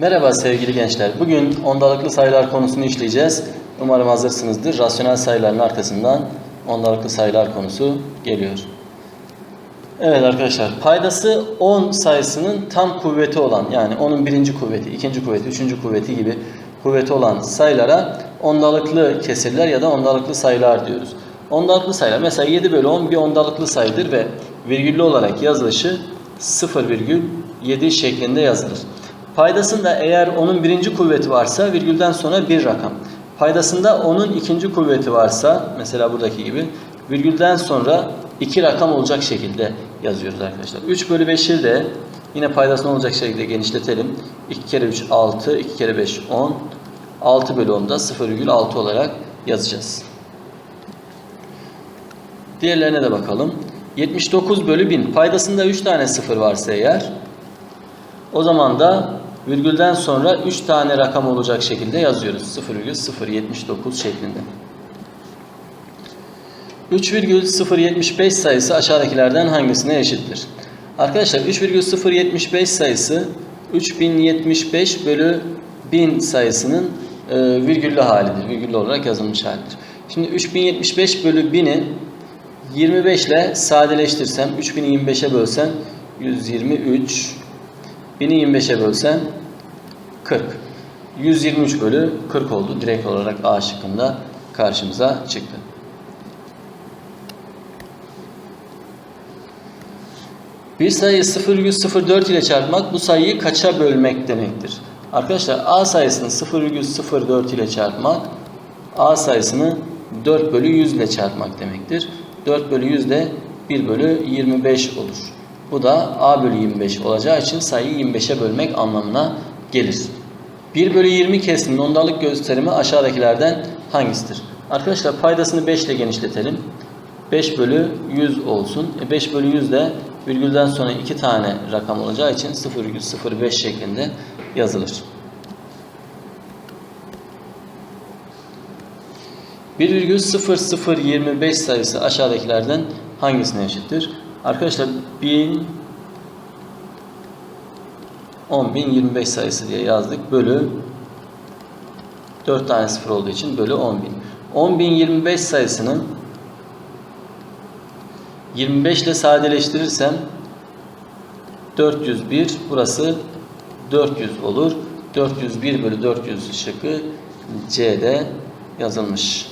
Merhaba sevgili gençler. Bugün ondalıklı sayılar konusunu işleyeceğiz. Umarım hazırsınızdır. Rasyonel sayıların arkasından ondalıklı sayılar konusu geliyor. Evet arkadaşlar, paydası 10 sayısının tam kuvveti olan yani onun birinci kuvveti, ikinci kuvveti, üçüncü kuvveti gibi kuvveti olan sayılara ondalıklı kesirler ya da ondalıklı sayılar diyoruz. Ondalıklı sayılar mesela 7 bölü 10 bir ondalıklı sayıdır ve virgüllü olarak yazılışı 0,7 şeklinde yazılır. Paydasında eğer onun birinci kuvveti varsa virgülden sonra bir rakam. Paydasında onun ikinci kuvveti varsa mesela buradaki gibi virgülden sonra iki rakam olacak şekilde yazıyoruz arkadaşlar. 3 bölü 5'i de yine paydasında olacak şekilde genişletelim. 2 kere 3 6, 2 kere 5 10. 6 bölü 10'da 0,6 olarak yazacağız. Diğerlerine de bakalım. 79 bölü 1000. Paydasında 3 tane sıfır varsa eğer o zaman da virgülden sonra 3 tane rakam olacak şekilde yazıyoruz. 0,079 şeklinde. 3,075 sayısı aşağıdakilerden hangisine eşittir? Arkadaşlar 3,075 sayısı 3075 bölü 1000 sayısının e, virgüllü halidir. Virgüllü olarak yazılmış halidir. Şimdi 3075 bölü 1000'i 25 ile sadeleştirsem 3000'i 25'e bölsem 123 1000'i 25'e bölsem 40. 123 bölü 40 oldu. Direkt olarak A şıkkında karşımıza çıktı. Bir sayıyı 0,04 ile çarpmak bu sayıyı kaça bölmek demektir. Arkadaşlar A sayısını 0,04 ile çarpmak A sayısını 4 bölü 100 ile çarpmak demektir. 4 bölü 100 de 1 bölü 25 olur. Bu da A bölü 25 olacağı için sayıyı 25'e bölmek anlamına gelir. 1 bölü 20 kesinin ondalık gösterimi aşağıdakilerden hangisidir? Arkadaşlar paydasını 5 ile genişletelim. 5 bölü 100 olsun. E 5 bölü 100 de virgülden sonra 2 tane rakam olacağı için 0,05 şeklinde yazılır. 1,0025 sayısı aşağıdakilerden hangisine eşittir? Arkadaşlar 1000 10.025 sayısı diye yazdık. Bölü 4 tane sıfır olduğu için bölü 10.000. 10.025 sayısını 25 ile sadeleştirirsem 401 burası 400 olur. 401 bölü 400 şıkkı C'de yazılmış.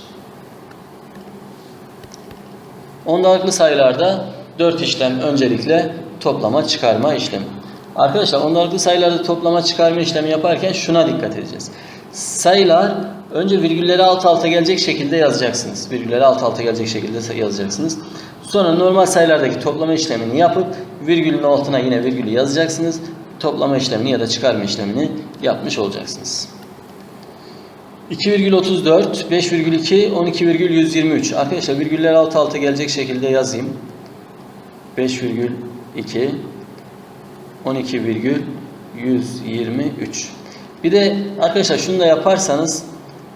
Ondalıklı sayılarda 4 işlem öncelikle toplama çıkarma işlemi. Arkadaşlar ondalıklı sayılarda toplama çıkarma işlemi yaparken şuna dikkat edeceğiz. Sayılar önce virgülleri alt alta gelecek şekilde yazacaksınız. Virgülleri alt alta gelecek şekilde yazacaksınız. Sonra normal sayılardaki toplama işlemini yapıp virgülün altına yine virgülü yazacaksınız. Toplama işlemini ya da çıkarma işlemini yapmış olacaksınız. 2,34, 5,2, 12,123. Arkadaşlar virgüller alt alta gelecek şekilde yazayım. 5,2, 12,123. Bir de arkadaşlar şunu da yaparsanız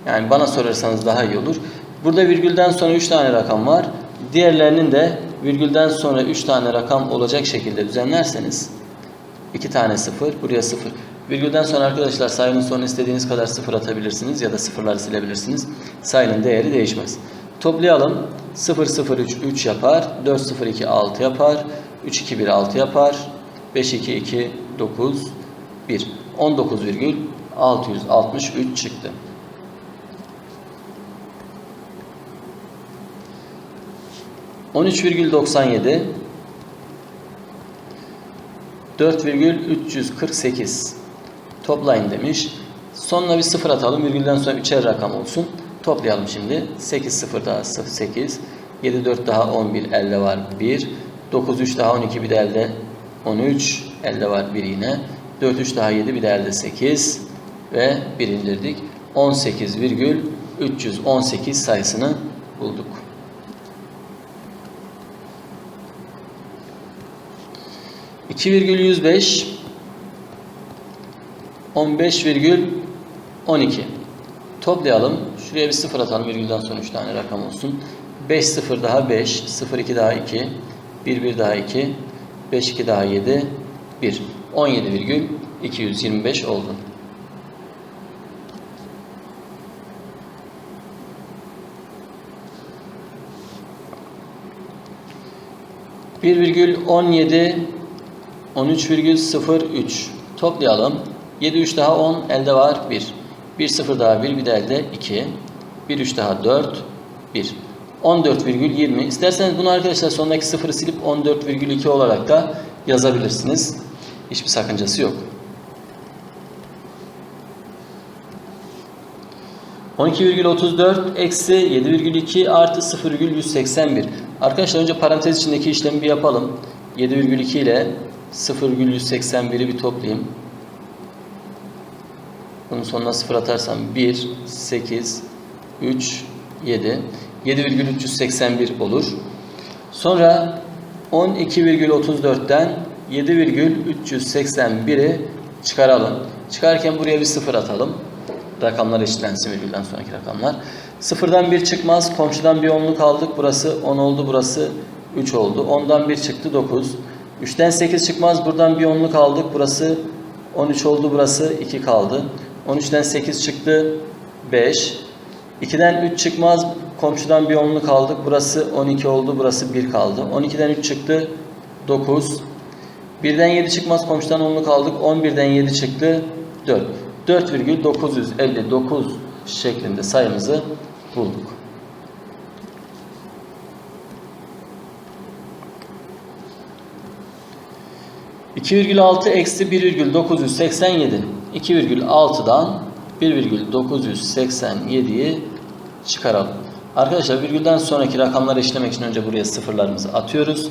yani bana sorarsanız daha iyi olur. Burada virgülden sonra 3 tane rakam var. Diğerlerinin de virgülden sonra 3 tane rakam olacak şekilde düzenlerseniz 2 tane 0, buraya 0. Virgülden sonra arkadaşlar sayının sonuna istediğiniz kadar sıfır atabilirsiniz ya da sıfırları silebilirsiniz. Sayının değeri değişmez. Toplayalım. 0 0 3 3 yapar. 4 0 2 6 yapar. 3 2 1 6 yapar. 5 2 2 9 1. 19,663 çıktı. On üç virgül doksan yedi, dört virgül üç yüz kırk sekiz toplayın demiş. Sonuna bir sıfır atalım. Virgülden sonra üçer rakam olsun. Toplayalım şimdi. 8 0 daha 0 8. 7 4 daha 11 elde var 1. 9 3 daha 12 bir de elde 13 elde var 1 yine. 4 3 daha 7 bir de elde 8 ve 1 indirdik. 18,318 sayısını bulduk. İki virgül 105 15,12 Toplayalım. Şuraya bir sıfır atalım. Virgülden sonra 3 tane rakam olsun. 5 0 daha 5. 0 2 daha 2. 1 1 daha 2. 5, 2 daha 7, 1. 17,225 oldu. Bir virgül 17 13,03 toplayalım. 7 3 daha 10 elde var 1. 1 0 daha 1 bir de elde 2. 1 3 daha 4 1. 14,20 İsterseniz bunu arkadaşlar sondaki sıfırı silip 14,2 olarak da yazabilirsiniz. Hiçbir sakıncası yok. 12,34 eksi 7,2 artı 0,181. Arkadaşlar önce parantez içindeki işlemi bir yapalım. 7,2 ile 0,181'i bir toplayayım. Bunun sonuna 0 atarsam 1, 8, 3, 7. 7,381 olur. Sonra 12,34'ten 7,381'i çıkaralım. Çıkarken buraya bir 0 atalım. Rakamlar eşitlensin virgülden sonraki rakamlar. Sıfırdan 1 çıkmaz. Komşudan bir onluk aldık. Burası 10 oldu. Burası 3 oldu. 10'dan 1 çıktı 9. 3'ten 8 çıkmaz. Buradan bir onluk aldık. Burası 13 oldu. Burası 2 kaldı. 13'ten 8 çıktı 5. 2'den 3 çıkmaz. Komşudan bir onluk aldık. Burası 12 oldu. Burası 1 kaldı. 12'den 3 çıktı 9. 1'den 7 çıkmaz. Komşudan onluk aldık. 11'den 7 çıktı 4. 4,959 şeklinde sayımızı bulduk. ...2,6 eksi 1,987... ...2,6'dan 1,987'yi çıkaralım. Arkadaşlar virgülden sonraki rakamları işlemek için önce buraya sıfırlarımızı atıyoruz.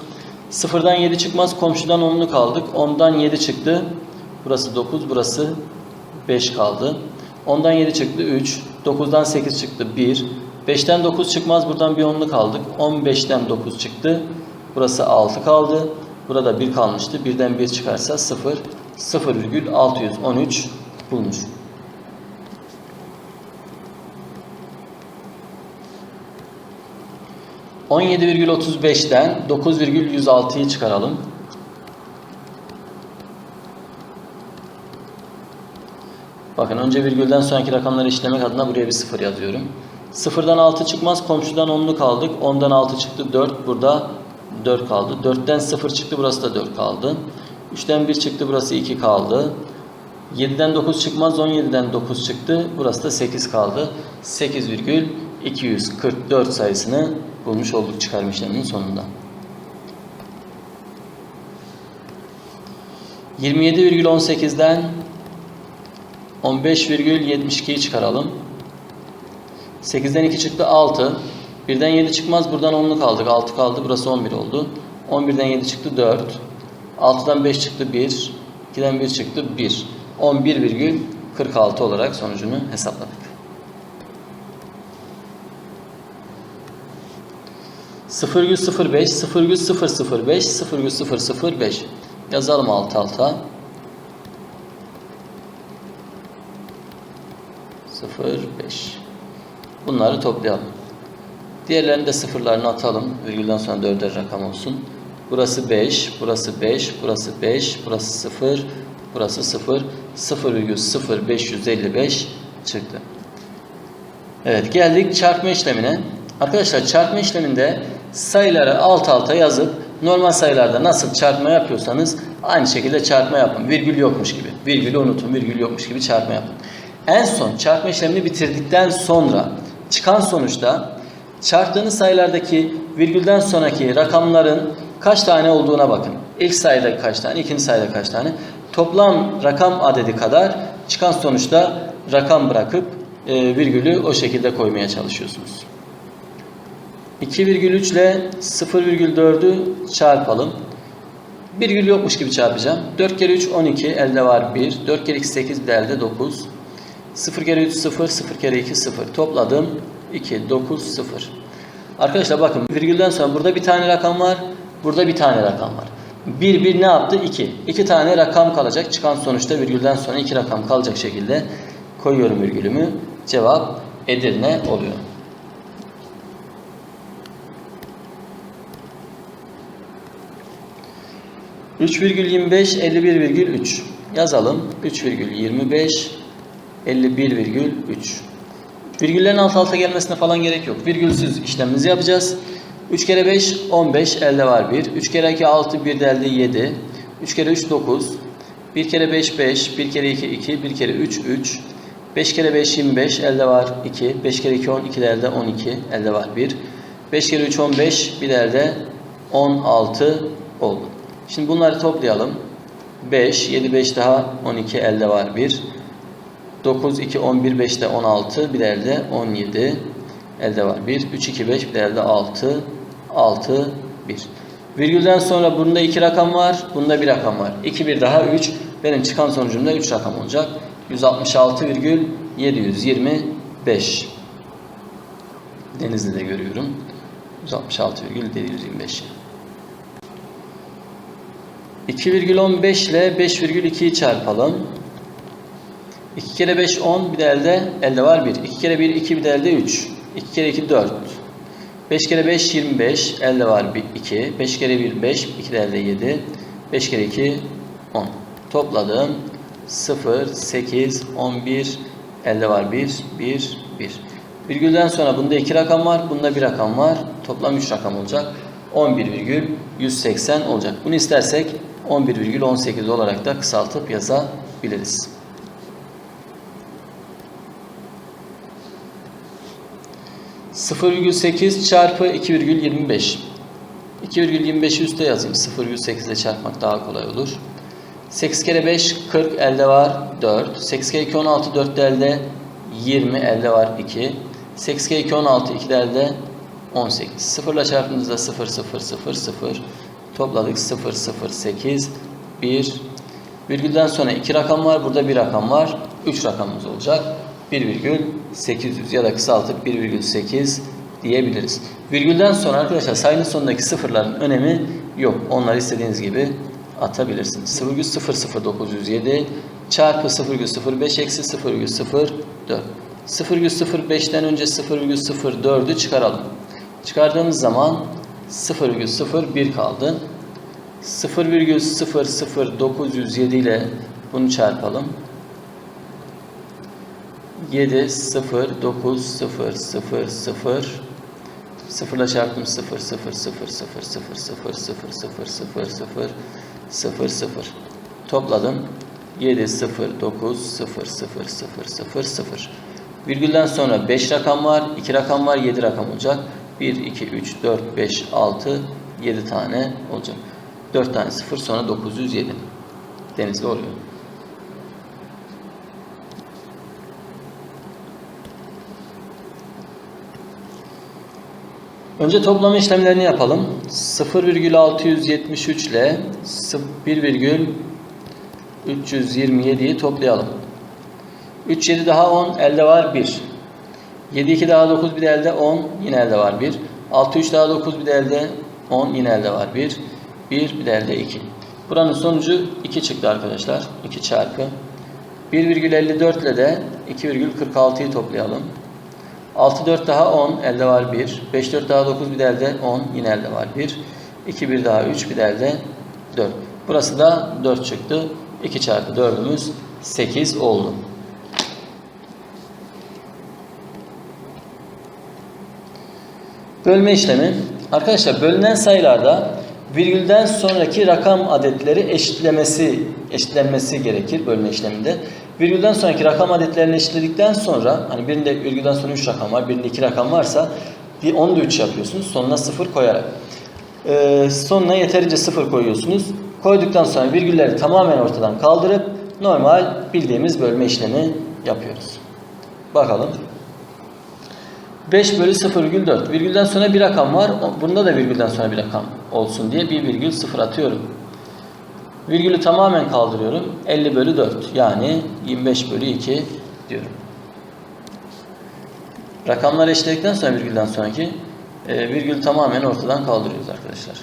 Sıfırdan 7 çıkmaz, komşudan 10'luk aldık. 10'dan 7 çıktı. Burası 9, burası 5 kaldı. 10'dan 7 çıktı 3. 9'dan 8 çıktı 1. 5'ten 9 çıkmaz buradan bir 10'luk aldık. 15'ten 9 çıktı. Burası 6 kaldı. Burada 1 kalmıştı. 1'den 1 çıkarsa 0. 0,613 bulmuş. ...17,35'ten 9,106'yı çıkaralım. Bakın önce virgülden sonraki rakamları işlemek adına buraya bir sıfır yazıyorum. Sıfırdan 6 çıkmaz. Komşudan 10'lu kaldık. 10'dan 6 çıktı 4. Burada 4 kaldı. 4'ten 0 çıktı. Burası da 4 kaldı. 3'ten 1 çıktı. Burası 2 kaldı. 7'den 9 çıkmaz. 17'den 9 çıktı. Burası da 8 kaldı. 8,244 sayısını bulmuş olduk işleminin sonunda. 27,18'den 15,72'yi çıkaralım. 8'den 2 çıktı 6. 1'den 7 çıkmaz. Buradan 10'luk aldık. 6 kaldı. Burası 11 oldu. 11'den 7 çıktı 4. 6'dan 5 çıktı 1. 2'den 1 çıktı 1. 11,46 olarak sonucunu hesapladık. 0,05, 0,005, 0,005 yazalım alt alta. 0,5 Bunları toplayalım. Diğerlerini de sıfırlarını atalım. Virgülden sonra dörder rakam olsun. Burası 5, burası 5, burası 5, burası 0, burası 0. 0,0555 çıktı. Evet geldik çarpma işlemine. Arkadaşlar çarpma işleminde sayıları alt alta yazıp normal sayılarda nasıl çarpma yapıyorsanız aynı şekilde çarpma yapın. Virgül yokmuş gibi. Virgülü unutun. Virgül yokmuş gibi çarpma yapın. En son çarpma işlemini bitirdikten sonra çıkan sonuçta çarptığınız sayılardaki virgülden sonraki rakamların kaç tane olduğuna bakın. İlk sayıda kaç tane, ikinci sayıda kaç tane. Toplam rakam adedi kadar çıkan sonuçta rakam bırakıp e, virgülü o şekilde koymaya çalışıyorsunuz. 2,3 ile 0,4'ü çarpalım. Virgül yokmuş gibi çarpacağım. 4 kere 3 12 elde var 1. 4 kere 2 8 bir de elde 9. 0 kere 3 0, 0 kere 2 0. Topladım 2, 9, 0. Arkadaşlar bakın virgülden sonra burada bir tane rakam var. Burada bir tane rakam var. 1, 1 ne yaptı? 2. 2 tane rakam kalacak. Çıkan sonuçta virgülden sonra 2 rakam kalacak şekilde koyuyorum virgülümü. Cevap Edirne oluyor. Üç virgül 25, 51 virgül 3 yazalım. 3,25 51,3 Virgüllerin alt alta gelmesine falan gerek yok. Virgülsüz işlemimizi yapacağız. 3 kere 5 15 elde var 1. 3 kere 2 6 1 de elde 7. 3 kere 3 9. 1 kere 5 5. 1 kere 2 2. 1 kere 3 3. 5 kere 5 25 elde var 2. 5 kere 2 10 2 de elde 12 elde var 1. 5 kere 3 15 bir de elde 16 oldu. Şimdi bunları toplayalım. 5 7 5 daha 12 elde var 1. 9 2 11 5 de 16 bir de elde 17 elde var 1. 3 2 5 bir de elde 6 6 1. Virgülden sonra bunda 2 rakam var. Bunda 1 rakam var. 2 1 daha 3. Benim çıkan sonucumda 3 rakam olacak. 166,725. Denizli'de görüyorum. 166,725. 2,15 ile 5,2'yi çarpalım. 2 kere 5 10 bir de elde elde var 1. 2 kere 1 2 bir de elde 3. 2 kere 2 4. 5 kere 5 25 elde var 1 2. 5 kere 1 5 2 de elde 7. 5 kere 2 10. Topladım. 0 8 11 elde var 1 1 1. Virgülden sonra bunda 2 rakam var. Bunda 1 rakam var. Toplam 3 rakam olacak. 11,180 olacak. Bunu istersek 11,18 olarak da kısaltıp yazabiliriz. %0,8 çarpı 2,25 2,25'i üste yazayım. 0,8 ile çarpmak daha kolay olur. 8 kere 5 40 elde var 4. 8 kere 2 16 4 de elde 20 elde var 2. 8 kere 2 16 2 de elde 18. 0 ile çarptığınızda 0 0 0 0 topladık 0 0 8 1 virgülden sonra 2 rakam var burada 1 rakam var 3 rakamımız olacak 1,800 ya da kısaltıp 1,8 diyebiliriz. Virgülden sonra arkadaşlar sayının sonundaki sıfırların önemi yok. Onları istediğiniz gibi atabilirsiniz. 0,00907 çarpı 0,05 eksi 0,04 0,05'ten önce 0,04'ü çıkaralım. Çıkardığımız zaman 0,01 kaldı. 0,00907 ile bunu çarpalım. 7 0 9 0 0 0 0 ile çarptım 0 0 0 0 0 0 0 0 0 0 0 0 topladım 7 0 9 0 0 0 0 0 virgülden sonra 5 rakam var 2 rakam var 7 rakam olacak 1 2 3 4 5 6 7 tane olacak 4 tane 0 sonra 907 denizli oluyor. Önce toplama işlemlerini yapalım. 0,673 ile 1,327'yi toplayalım. 3 7 daha 10 elde var 1. 7 2 daha 9 bir de elde 10 yine elde var 1. 6 3 daha 9 bir de elde 10 yine elde var 1. 1 bir de elde 2. Buranın sonucu 2 çıktı arkadaşlar. 2 çarpı. 1,54 ile de 2,46'yı toplayalım. 6 4 daha 10 elde var 1. 5 4 daha 9 bir de elde 10 yine elde var 1. 2 1 daha 3 bir de elde 4. Burası da 4 çıktı. 2 çarpı 4'ümüz 8 oldu. Bölme işlemi. Arkadaşlar bölünen sayılarda virgülden sonraki rakam adetleri eşitlemesi eşitlenmesi gerekir bölme işleminde. Virgülden sonraki rakam adetlerini eşitledikten sonra hani birinde virgülden sonra 3 rakam var, birinde 2 rakam varsa bir onu da 3 yapıyorsunuz. Sonuna 0 koyarak. Ee, sonuna yeterince 0 koyuyorsunuz. Koyduktan sonra virgülleri tamamen ortadan kaldırıp normal bildiğimiz bölme işlemi yapıyoruz. Bakalım. 5 bölü 0,4. Virgülden sonra bir rakam var. Bunda da virgülden sonra bir rakam olsun diye bir virgül 0 atıyorum. Virgülü tamamen kaldırıyorum. 50 bölü 4 yani 25 bölü 2 diyorum. Rakamlar eşitledikten sonra virgülden sonraki e, virgül tamamen ortadan kaldırıyoruz arkadaşlar.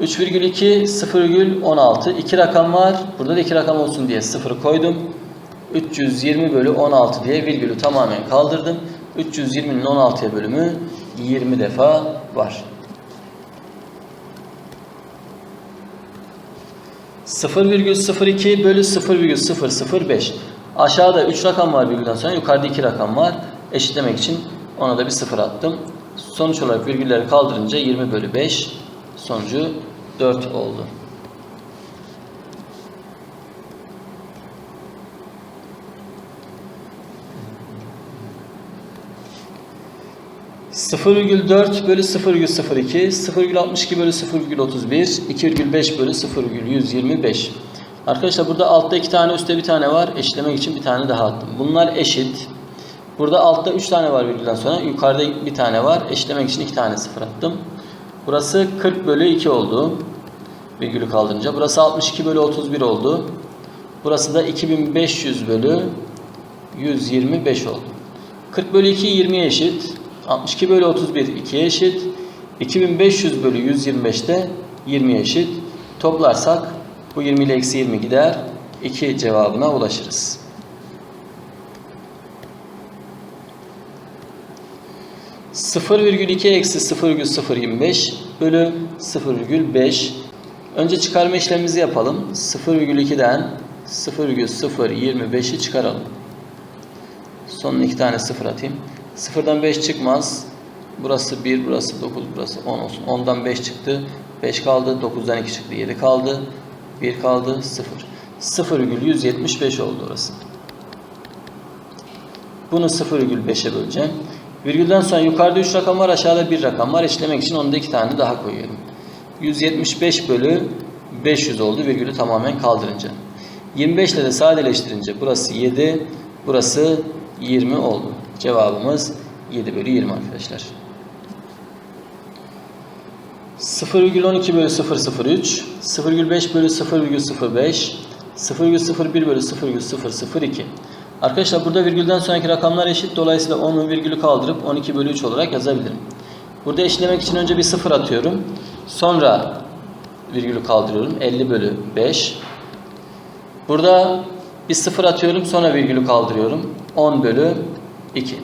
3,2 0,16 2 rakam var. Burada da 2 rakam olsun diye 0 koydum. 320 bölü 16 diye virgülü tamamen kaldırdım. 320'nin 16'ya bölümü 20 defa var. 0,02 bölü 0,005. Aşağıda 3 rakam var virgülden sonra yukarıda 2 rakam var. Eşitlemek için ona da bir 0 attım. Sonuç olarak virgülleri kaldırınca 20 bölü 5 sonucu 4 oldu. ...0,4 bölü 0,02, 0,62 bölü 0,31, 2,5 bölü 0,125. Arkadaşlar burada altta iki tane üstte bir tane var. Eşitlemek için bir tane daha attım. Bunlar eşit. Burada altta 3 tane var virgülden sonra. Yukarıda bir tane var. Eşitlemek için 2 tane sıfır attım. Burası 40 bölü 2 oldu. Virgülü kaldırınca. Burası 62 bölü 31 oldu. Burası da 2500 bölü 125 oldu. 40 bölü 2 20'ye eşit. 62 bölü 31 2'ye eşit. 2500 bölü 125 de 20'ye eşit. Toplarsak bu 20 ile eksi 20 gider. 2 cevabına ulaşırız. Sıfır virgül iki eksi sıfır virgül sıfır yirmi beş bölü sıfır virgül beş. Önce çıkarma işlemimizi yapalım. Sıfır virgül ikiden sıfır virgül sıfır yirmi beşi çıkaralım. Sonuna iki tane sıfır atayım. Sıfırdan beş çıkmaz. Burası bir, burası dokuz, burası on olsun. Ondan beş çıktı. Beş kaldı. Dokuzdan iki çıktı. Yedi kaldı. Bir kaldı. Sıfır. Sıfır virgül yüz yetmiş beş oldu orası. Bunu 0,5'e böleceğim. Virgülden sonra yukarıda 3 rakam var, aşağıda 1 rakam var. Eşlemek için onda 2 tane daha koyuyorum. 175 bölü 500 oldu virgülü tamamen kaldırınca. 25 ile de sadeleştirince burası 7, burası 20 oldu. Cevabımız 7 bölü 20 arkadaşlar. 0,12 bölü 003, 0,5 bölü 0,05, 0,01 bölü 0,002. Arkadaşlar burada virgülden sonraki rakamlar eşit. Dolayısıyla 10'un virgülü kaldırıp 12 bölü 3 olarak yazabilirim. Burada eşlemek için önce bir sıfır atıyorum. Sonra virgülü kaldırıyorum. 50 bölü 5. Burada bir sıfır atıyorum. Sonra virgülü kaldırıyorum. 10 bölü 2.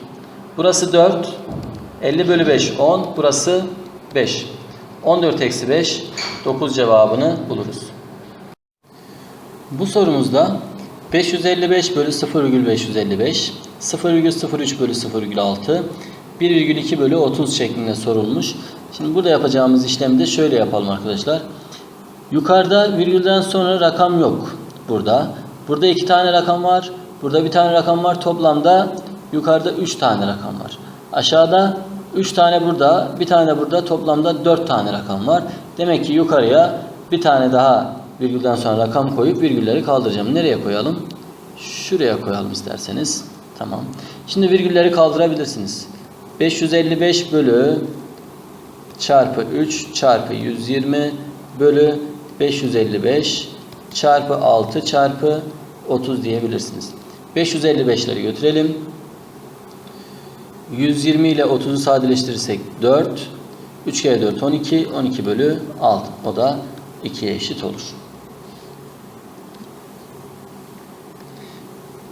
Burası 4. 50 bölü 5 10. Burası 5. 14 eksi 5. 9 cevabını buluruz. Bu sorumuzda 555 bölü 0,555, 0,03 bölü 0,6, 1,2 bölü 30 şeklinde sorulmuş. Şimdi burada yapacağımız işlemi de şöyle yapalım arkadaşlar. Yukarıda virgülden sonra rakam yok burada. Burada iki tane rakam var. Burada bir tane rakam var. Toplamda yukarıda üç tane rakam var. Aşağıda üç tane burada, bir tane burada. Toplamda dört tane rakam var. Demek ki yukarıya bir tane daha virgülden sonra rakam koyup virgülleri kaldıracağım. Nereye koyalım? Şuraya koyalım isterseniz. Tamam. Şimdi virgülleri kaldırabilirsiniz. 555 bölü çarpı 3 çarpı 120 bölü 555 çarpı 6 çarpı 30 diyebilirsiniz. 555'leri götürelim. 120 ile 30'u sadeleştirirsek 4. 3 kere 4 12. 12 bölü 6. O da 2'ye eşit olur.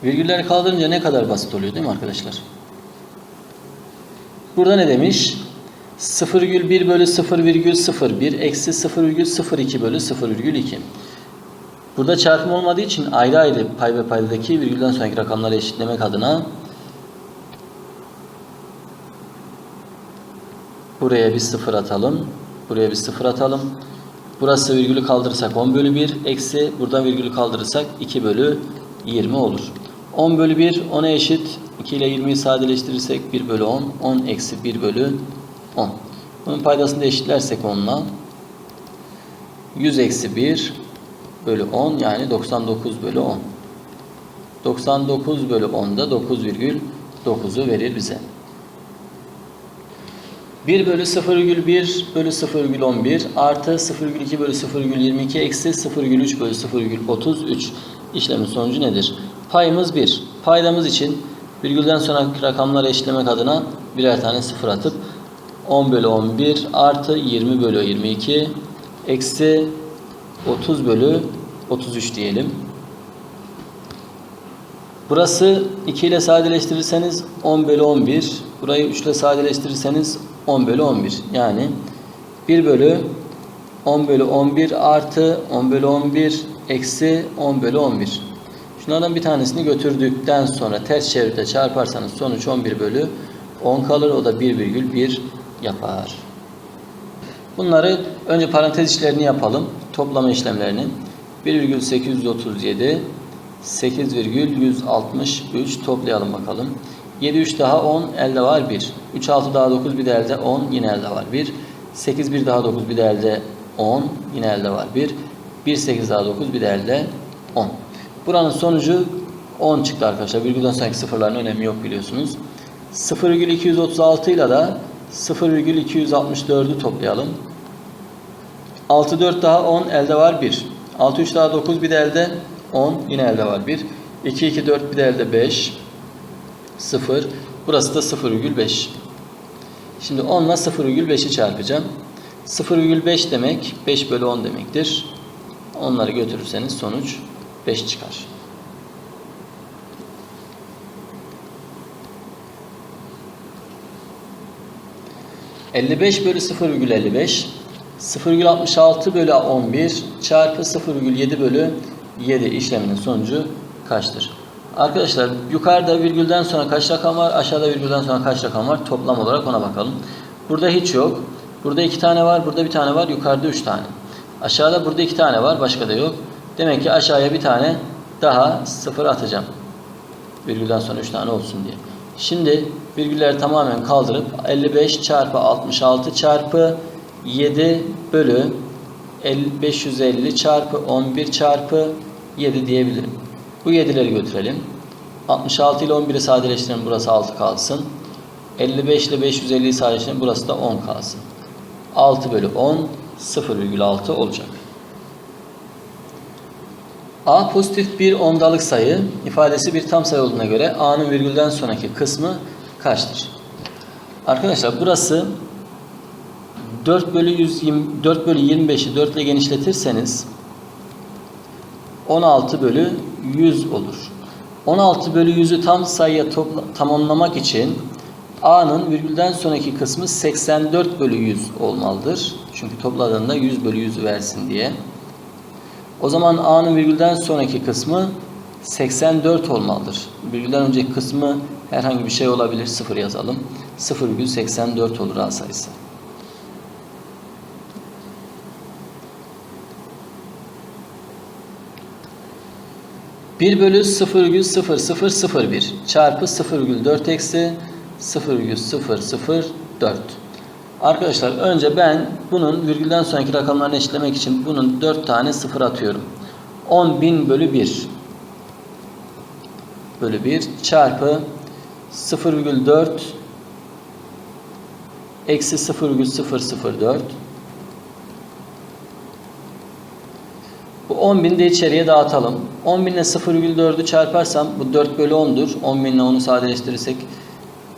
Virgülleri kaldırınca ne kadar basit oluyor değil mi arkadaşlar? Burada ne demiş? 0,1 bölü 0,01 eksi 0,02 bölü 0,2. Burada çarpım olmadığı için ayrı ayrı pay ve paydadaki virgülden sonraki rakamları eşitlemek adına buraya bir sıfır atalım. Buraya bir sıfır atalım. Burası virgülü kaldırırsak 10 bölü 1 eksi buradan virgülü kaldırırsak 2 bölü 20 olur. 10 bölü 1 10'a eşit. 2 ile 20'yi sadeleştirirsek 1 bölü 10. 10 eksi 1 bölü 10. Bunun paydasını da eşitlersek 10'la 100 eksi 1 bölü 10 yani 99 bölü 10. 99 bölü 10'da 9,9'u verir bize. 1 bölü 0,1 bölü 0,11 artı 0,2 bölü 0,22 eksi 0,3 bölü 0,33 işlemin sonucu nedir? Payımız 1. Paydamız için virgülden sonraki rakamları eşitlemek adına birer tane sıfır atıp 10 bölü 11 artı 20 bölü 22 eksi 30 bölü 33 diyelim. Burası 2 ile sadeleştirirseniz 10 bölü 11. Burayı 3 ile sadeleştirirseniz 10 bölü 11. Yani 1 bölü 10 bölü 11 artı 10 bölü 11 eksi 10 bölü 11. Şunlardan bir tanesini götürdükten sonra ters çeviride çarparsanız sonuç 11 bölü 10 kalır. O da 1,1 yapar. Bunları önce parantez işlerini yapalım. Toplama işlemlerini. 1,837 8,163 toplayalım bakalım. 7 3 daha 10 elde var 1. 3 6 daha 9 bir de elde 10 yine elde var 1. 8 1 daha 9 bir de elde 10 yine elde var 1. 1 8 daha 9 bir de elde 10. Buranın sonucu 10 çıktı arkadaşlar. Virgülden sonraki sıfırların önemi yok biliyorsunuz. 0,236 ile de 0,264'ü toplayalım. 6 4 daha 10 elde var 1. 6 3 daha 9 bir de elde 10 yine elde var 1. 2 2 4 bir de elde 5. 0. Burası da 0,5. Şimdi 10 ile 0,5'i çarpacağım. 0,5 demek 5 bölü 10 demektir. Onları götürürseniz sonuç 5 çıkar. ...55 bölü 0,55... ...0,66 bölü 11... ...çarpı 0,7 bölü 7 işleminin sonucu kaçtır? Arkadaşlar yukarıda virgülden sonra kaç rakam var? Aşağıda virgülden sonra kaç rakam var? Toplam olarak ona bakalım. Burada hiç yok. Burada iki tane var. Burada bir tane var. Yukarıda üç tane. Aşağıda burada iki tane var. Başka da yok. Demek ki aşağıya bir tane daha sıfır atacağım. Virgülden sonra üç tane olsun diye. Şimdi virgülleri tamamen kaldırıp 55 çarpı 66 çarpı 7 bölü 550 çarpı 11 çarpı 7 diyebilirim. Bu 7'leri götürelim. 66 ile 11'i sadeleştirelim. Burası 6 kalsın. 55 ile 550'yi sadeleştirelim. Burası da 10 kalsın. 6 bölü 10 0,6 olacak. A pozitif bir ondalık sayı ifadesi bir tam sayı olduğuna göre A'nın virgülden sonraki kısmı kaçtır? Arkadaşlar burası 4 bölü 120, 4 bölü 25'i 4 ile genişletirseniz 16 bölü 100 olur. 16 bölü 100'ü tam sayıya topla, tamamlamak için A'nın virgülden sonraki kısmı 84 bölü 100 olmalıdır. Çünkü topladığında 100 bölü 100'ü versin diye. O zaman A'nın virgülden sonraki kısmı 84 olmalıdır. Virgülden önceki kısmı herhangi bir şey olabilir. 0 yazalım. 0,84 olur A sayısı. 1 bölü 0,0001 çarpı 0,4 eksi 0,004. Arkadaşlar önce ben bunun virgülden sonraki rakamlarını eşitlemek için bunun 4 tane sıfır atıyorum. 10.000 bölü 1 bölü 1 çarpı 0,4 eksi 0,004 Bu 10.000 de içeriye dağıtalım. 10.000 ile 0,4'ü çarparsam bu 4 bölü 10'dur. 10.000 ile onu sadeleştirirsek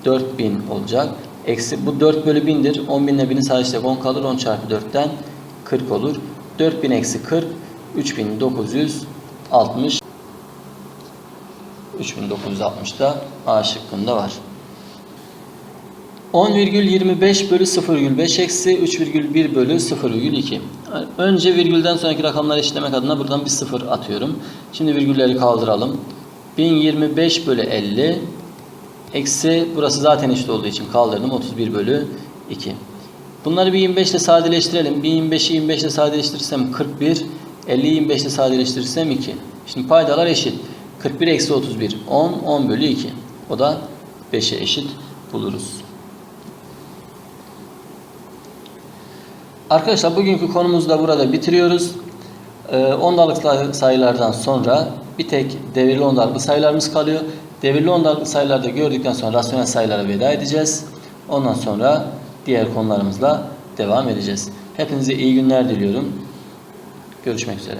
4.000 olacak. Eksi bu 4 bölü 1000'dir. 10.000 ile 1000'i sadeleştirsek 10 kalır. 10 çarpı 4'ten 40 olur. 4.000 eksi 40 3960 3960'da A şıkkında var. 10,25 bölü 0,5 eksi 3,1 bölü 0,2. Önce virgülden sonraki rakamları eşitlemek adına buradan bir sıfır atıyorum. Şimdi virgülleri kaldıralım. 1025 bölü 50 eksi burası zaten eşit olduğu için kaldırdım 31 bölü 2. Bunları bir 25 ile sadeleştirelim. 1025'i 25 ile sadeleştirirsem 41, 50'yi 25 ile sadeleştirirsem 2. Şimdi paydalar eşit. 41 eksi 31 10, 10 bölü 2. O da 5'e eşit buluruz. Arkadaşlar bugünkü konumuzu da burada bitiriyoruz. Ee, ondalık sayılardan sonra bir tek devirli ondalıklı sayılarımız kalıyor. Devirli ondalıklı sayılarda gördükten sonra rasyonel sayılara veda edeceğiz. Ondan sonra diğer konularımızla devam edeceğiz. Hepinize iyi günler diliyorum. Görüşmek üzere.